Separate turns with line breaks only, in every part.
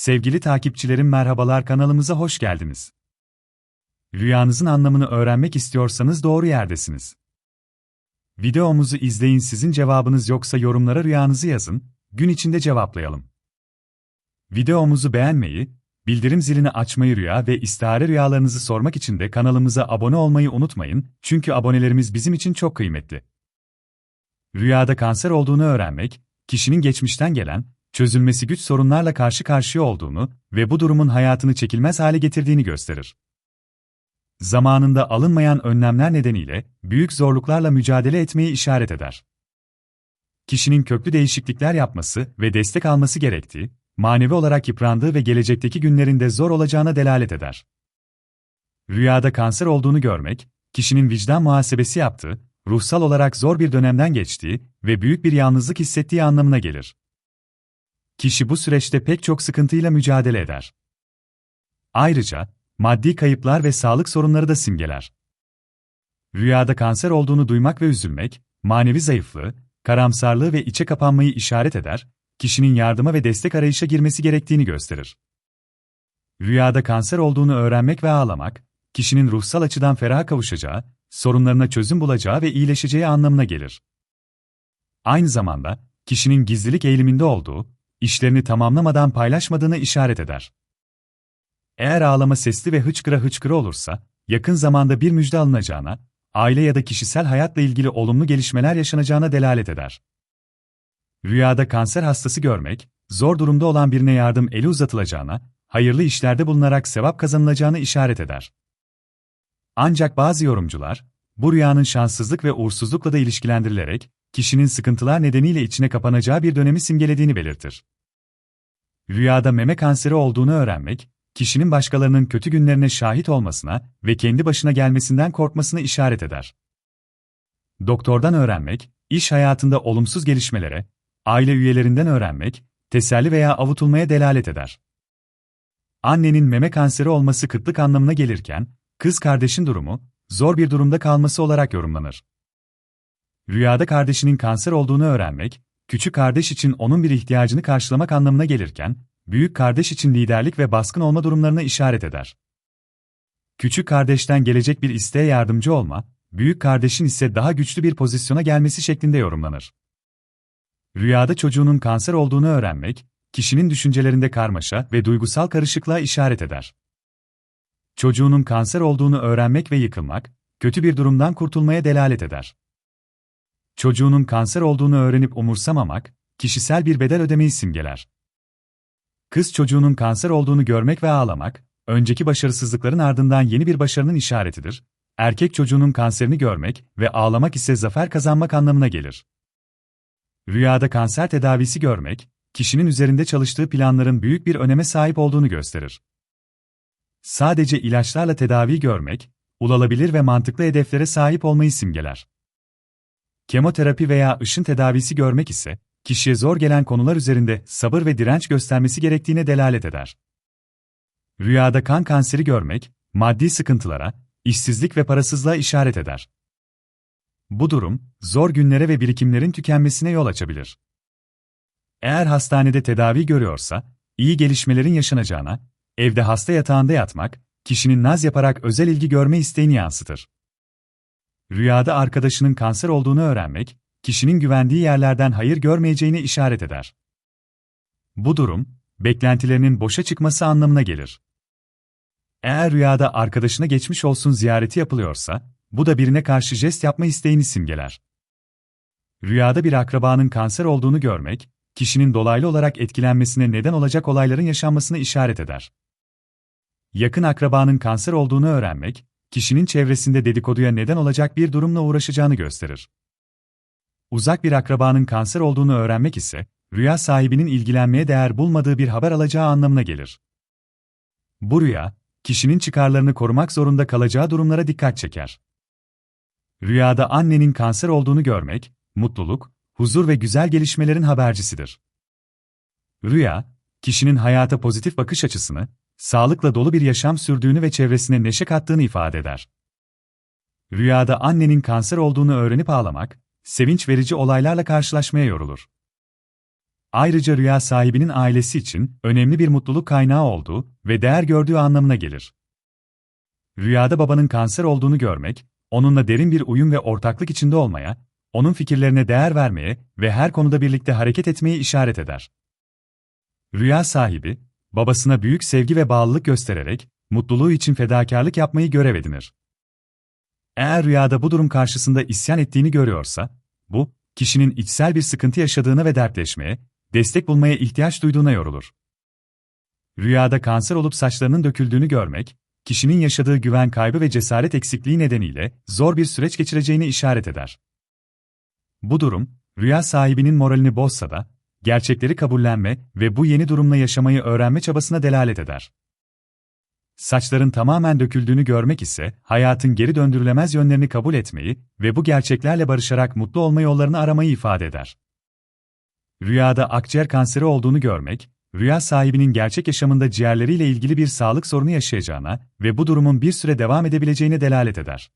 Sevgili takipçilerim merhabalar kanalımıza hoş geldiniz. Rüyanızın anlamını öğrenmek istiyorsanız doğru yerdesiniz. Videomuzu izleyin sizin cevabınız yoksa yorumlara rüyanızı yazın, gün içinde cevaplayalım. Videomuzu beğenmeyi, bildirim zilini açmayı rüya ve istihare rüyalarınızı sormak için de kanalımıza abone olmayı unutmayın çünkü abonelerimiz bizim için çok kıymetli. Rüyada kanser olduğunu öğrenmek, kişinin geçmişten gelen, çözülmesi güç sorunlarla karşı karşıya olduğunu ve bu durumun hayatını çekilmez hale getirdiğini gösterir. Zamanında alınmayan önlemler nedeniyle büyük zorluklarla mücadele etmeyi işaret eder. Kişinin köklü değişiklikler yapması ve destek alması gerektiği, manevi olarak yıprandığı ve gelecekteki günlerinde zor olacağına delalet eder. Rüyada kanser olduğunu görmek, kişinin vicdan muhasebesi yaptığı, ruhsal olarak zor bir dönemden geçtiği ve büyük bir yalnızlık hissettiği anlamına gelir. Kişi bu süreçte pek çok sıkıntıyla mücadele eder. Ayrıca, maddi kayıplar ve sağlık sorunları da simgeler. Rüyada kanser olduğunu duymak ve üzülmek, manevi zayıflığı, karamsarlığı ve içe kapanmayı işaret eder, kişinin yardıma ve destek arayışa girmesi gerektiğini gösterir. Rüyada kanser olduğunu öğrenmek ve ağlamak, kişinin ruhsal açıdan feraha kavuşacağı, sorunlarına çözüm bulacağı ve iyileşeceği anlamına gelir. Aynı zamanda, kişinin gizlilik eğiliminde olduğu, işlerini tamamlamadan paylaşmadığını işaret eder. Eğer ağlama sesli ve hıçkıra hıçkıra olursa, yakın zamanda bir müjde alınacağına, aile ya da kişisel hayatla ilgili olumlu gelişmeler yaşanacağına delalet eder. Rüyada kanser hastası görmek, zor durumda olan birine yardım eli uzatılacağına, hayırlı işlerde bulunarak sevap kazanılacağını işaret eder. Ancak bazı yorumcular, bu rüyanın şanssızlık ve uğursuzlukla da ilişkilendirilerek, kişinin sıkıntılar nedeniyle içine kapanacağı bir dönemi simgelediğini belirtir. Rüyada meme kanseri olduğunu öğrenmek, kişinin başkalarının kötü günlerine şahit olmasına ve kendi başına gelmesinden korkmasına işaret eder. Doktordan öğrenmek, iş hayatında olumsuz gelişmelere, aile üyelerinden öğrenmek, teselli veya avutulmaya delalet eder. Annenin meme kanseri olması kıtlık anlamına gelirken, kız kardeşin durumu, zor bir durumda kalması olarak yorumlanır. Rüyada kardeşinin kanser olduğunu öğrenmek, küçük kardeş için onun bir ihtiyacını karşılamak anlamına gelirken, büyük kardeş için liderlik ve baskın olma durumlarına işaret eder. Küçük kardeşten gelecek bir isteğe yardımcı olma, büyük kardeşin ise daha güçlü bir pozisyona gelmesi şeklinde yorumlanır. Rüyada çocuğunun kanser olduğunu öğrenmek, kişinin düşüncelerinde karmaşa ve duygusal karışıklığa işaret eder. Çocuğunun kanser olduğunu öğrenmek ve yıkılmak, kötü bir durumdan kurtulmaya delalet eder. Çocuğunun kanser olduğunu öğrenip umursamamak, kişisel bir bedel ödemeyi simgeler. Kız çocuğunun kanser olduğunu görmek ve ağlamak, önceki başarısızlıkların ardından yeni bir başarının işaretidir. Erkek çocuğunun kanserini görmek ve ağlamak ise zafer kazanmak anlamına gelir. Rüyada kanser tedavisi görmek, kişinin üzerinde çalıştığı planların büyük bir öneme sahip olduğunu gösterir. Sadece ilaçlarla tedavi görmek, ulaşılabilir ve mantıklı hedeflere sahip olmayı simgeler. Kemoterapi veya ışın tedavisi görmek ise, kişiye zor gelen konular üzerinde sabır ve direnç göstermesi gerektiğine delalet eder. Rüyada kan kanseri görmek, maddi sıkıntılara, işsizlik ve parasızlığa işaret eder. Bu durum, zor günlere ve birikimlerin tükenmesine yol açabilir. Eğer hastanede tedavi görüyorsa, iyi gelişmelerin yaşanacağına, evde hasta yatağında yatmak, kişinin naz yaparak özel ilgi görme isteğini yansıtır. Rüyada arkadaşının kanser olduğunu öğrenmek, kişinin güvendiği yerlerden hayır görmeyeceğine işaret eder. Bu durum, beklentilerinin boşa çıkması anlamına gelir. Eğer rüyada arkadaşına geçmiş olsun ziyareti yapılıyorsa, bu da birine karşı jest yapma isteğini simgeler. Rüyada bir akrabanın kanser olduğunu görmek, kişinin dolaylı olarak etkilenmesine neden olacak olayların yaşanmasına işaret eder. Yakın akrabanın kanser olduğunu öğrenmek, kişinin çevresinde dedikoduya neden olacak bir durumla uğraşacağını gösterir. Uzak bir akrabanın kanser olduğunu öğrenmek ise, rüya sahibinin ilgilenmeye değer bulmadığı bir haber alacağı anlamına gelir. Bu rüya, kişinin çıkarlarını korumak zorunda kalacağı durumlara dikkat çeker. Rüyada annenin kanser olduğunu görmek, mutluluk, huzur ve güzel gelişmelerin habercisidir. Rüya, kişinin hayata pozitif bakış açısını, sağlıkla dolu bir yaşam sürdüğünü ve çevresine neşe kattığını ifade eder. Rüyada annenin kanser olduğunu öğrenip ağlamak, sevinç verici olaylarla karşılaşmaya yorulur. Ayrıca rüya sahibinin ailesi için önemli bir mutluluk kaynağı olduğu ve değer gördüğü anlamına gelir. Rüyada babanın kanser olduğunu görmek, onunla derin bir uyum ve ortaklık içinde olmaya, onun fikirlerine değer vermeye ve her konuda birlikte hareket etmeye işaret eder. Rüya sahibi, babasına büyük sevgi ve bağlılık göstererek, mutluluğu için fedakarlık yapmayı görev edinir. Eğer rüyada bu durum karşısında isyan ettiğini görüyorsa, bu, kişinin içsel bir sıkıntı yaşadığına ve dertleşmeye, destek bulmaya ihtiyaç duyduğuna yorulur. Rüyada kanser olup saçlarının döküldüğünü görmek, kişinin yaşadığı güven kaybı ve cesaret eksikliği nedeniyle zor bir süreç geçireceğini işaret eder. Bu durum, rüya sahibinin moralini bozsa da, gerçekleri kabullenme ve bu yeni durumla yaşamayı öğrenme çabasına delalet eder. Saçların tamamen döküldüğünü görmek ise, hayatın geri döndürülemez yönlerini kabul etmeyi ve bu gerçeklerle barışarak mutlu olma yollarını aramayı ifade eder. Rüyada akciğer kanseri olduğunu görmek, rüya sahibinin gerçek yaşamında ciğerleriyle ilgili bir sağlık sorunu yaşayacağına ve bu durumun bir süre devam edebileceğine delalet eder.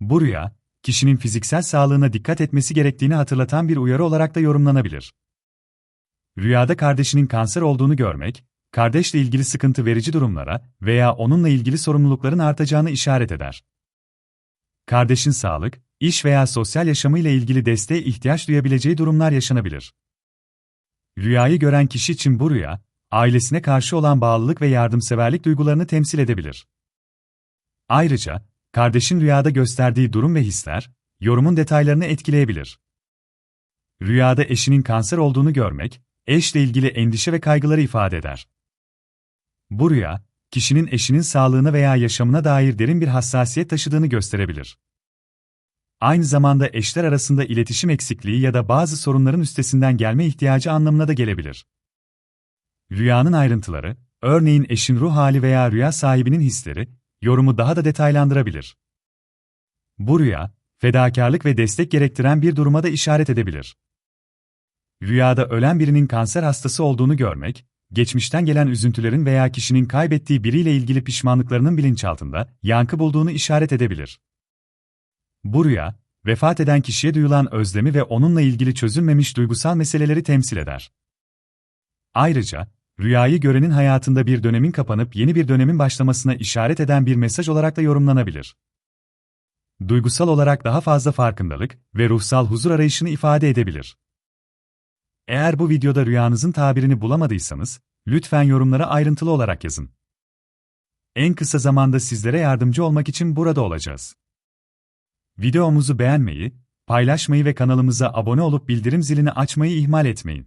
Bu rüya, kişinin fiziksel sağlığına dikkat etmesi gerektiğini hatırlatan bir uyarı olarak da yorumlanabilir. Rüyada kardeşinin kanser olduğunu görmek, kardeşle ilgili sıkıntı verici durumlara veya onunla ilgili sorumlulukların artacağını işaret eder. Kardeşin sağlık, iş veya sosyal yaşamıyla ilgili desteğe ihtiyaç duyabileceği durumlar yaşanabilir. Rüyayı gören kişi için bu rüya, ailesine karşı olan bağlılık ve yardımseverlik duygularını temsil edebilir. Ayrıca, kardeşin rüyada gösterdiği durum ve hisler, yorumun detaylarını etkileyebilir. Rüyada eşinin kanser olduğunu görmek, eşle ilgili endişe ve kaygıları ifade eder. Bu rüya, kişinin eşinin sağlığına veya yaşamına dair derin bir hassasiyet taşıdığını gösterebilir. Aynı zamanda eşler arasında iletişim eksikliği ya da bazı sorunların üstesinden gelme ihtiyacı anlamına da gelebilir. Rüyanın ayrıntıları, örneğin eşin ruh hali veya rüya sahibinin hisleri, yorumu daha da detaylandırabilir. Bu rüya, fedakarlık ve destek gerektiren bir duruma da işaret edebilir. Rüyada ölen birinin kanser hastası olduğunu görmek, geçmişten gelen üzüntülerin veya kişinin kaybettiği biriyle ilgili pişmanlıklarının bilinçaltında yankı bulduğunu işaret edebilir. Bu rüya, vefat eden kişiye duyulan özlemi ve onunla ilgili çözülmemiş duygusal meseleleri temsil eder. Ayrıca, rüyayı görenin hayatında bir dönemin kapanıp yeni bir dönemin başlamasına işaret eden bir mesaj olarak da yorumlanabilir. Duygusal olarak daha fazla farkındalık ve ruhsal huzur arayışını ifade edebilir. Eğer bu videoda rüyanızın tabirini bulamadıysanız, lütfen yorumlara ayrıntılı olarak yazın. En kısa zamanda sizlere yardımcı olmak için burada olacağız. Videomuzu beğenmeyi, paylaşmayı ve kanalımıza abone olup bildirim zilini açmayı ihmal etmeyin.